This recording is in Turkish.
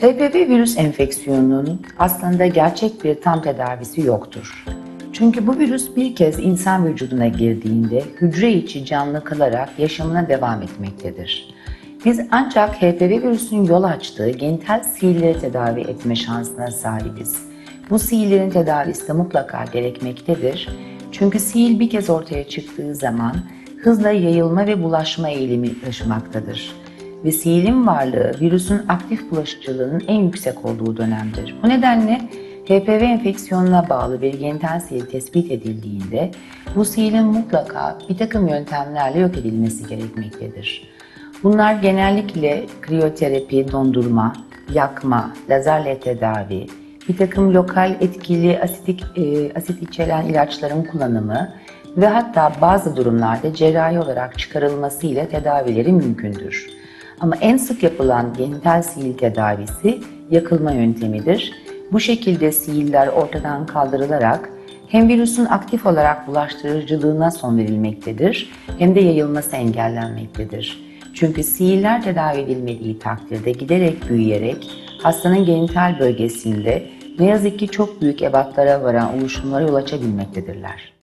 HPV virüs enfeksiyonunun aslında gerçek bir tam tedavisi yoktur. Çünkü bu virüs bir kez insan vücuduna girdiğinde hücre içi canlı kalarak yaşamına devam etmektedir. Biz ancak HPV virüsün yol açtığı genital sihirleri tedavi etme şansına sahibiz. Bu sihirlerin tedavisi de mutlaka gerekmektedir. Çünkü sihir bir kez ortaya çıktığı zaman hızla yayılma ve bulaşma eğilimi taşımaktadır. Ve sihirin varlığı virüsün aktif bulaşıcılığının en yüksek olduğu dönemdir. Bu nedenle HPV enfeksiyonuna bağlı bir genital sihir tespit edildiğinde bu sihirin mutlaka bir takım yöntemlerle yok edilmesi gerekmektedir. Bunlar genellikle kriyoterapi, dondurma, yakma, lazerle tedavi, bir takım lokal etkili asitik, e, asit içeren ilaçların kullanımı ve hatta bazı durumlarda cerrahi olarak çıkarılması ile tedavileri mümkündür. Ama en sık yapılan genital sihir tedavisi yakılma yöntemidir. Bu şekilde sihirler ortadan kaldırılarak hem virüsün aktif olarak bulaştırıcılığına son verilmektedir hem de yayılması engellenmektedir. Çünkü sihirler tedavi edilmediği takdirde giderek büyüyerek hastanın genital bölgesinde ne yazık ki çok büyük ebatlara varan oluşumlara yol açabilmektedirler.